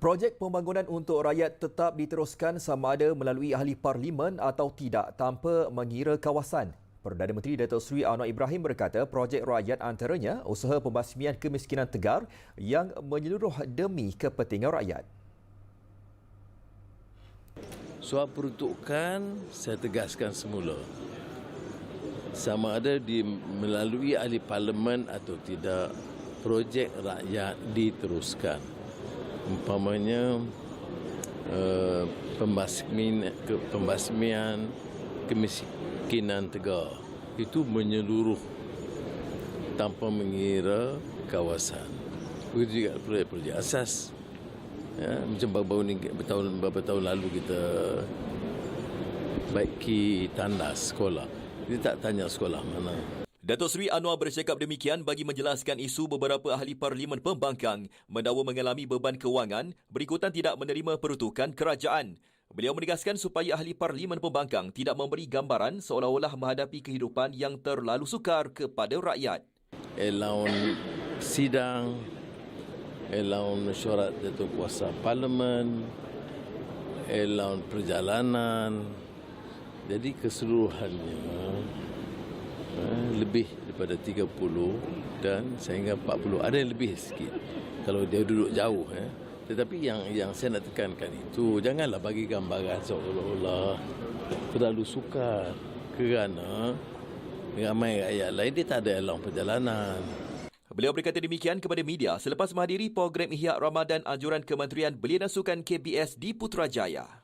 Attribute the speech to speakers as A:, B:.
A: Projek pembangunan untuk rakyat tetap diteruskan sama ada melalui ahli parlimen atau tidak tanpa mengira kawasan. Perdana Menteri Datuk Seri Anwar Ibrahim berkata projek rakyat antaranya usaha pembasmian kemiskinan tegar yang menyeluruh demi kepentingan rakyat.
B: Soal peruntukan saya tegaskan semula. Sama ada di melalui ahli parlimen atau tidak, projek rakyat diteruskan umpamanya uh, pembasmian, ke, pembasmian kemiskinan tegar itu menyeluruh tanpa mengira kawasan. Begitu juga proyek-proyek asas. Ya, macam baru-baru ni bertahun, beberapa tahun lalu kita baiki tandas sekolah. Kita tak tanya sekolah mana.
A: Datuk Seri Anwar bercakap demikian bagi menjelaskan isu beberapa ahli parlimen pembangkang mendakwa mengalami beban kewangan berikutan tidak menerima peruntukan kerajaan. Beliau menegaskan supaya ahli parlimen pembangkang tidak memberi gambaran seolah-olah menghadapi kehidupan yang terlalu sukar kepada rakyat.
B: Elaun sidang, elaun mesyuarat Datuk Kuasa Parlimen, elaun perjalanan. Jadi keseluruhannya lebih daripada 30 dan sehingga 40 ada yang lebih sikit kalau dia duduk jauh eh. tetapi yang yang saya nak tekankan itu janganlah bagi gambaran seolah-olah terlalu sukar kerana ramai rakyat lain dia tak ada elong perjalanan
A: Beliau berkata demikian kepada media selepas menghadiri program Ihya Ramadan anjuran Kementerian Belia dan Sukan KBS di Putrajaya.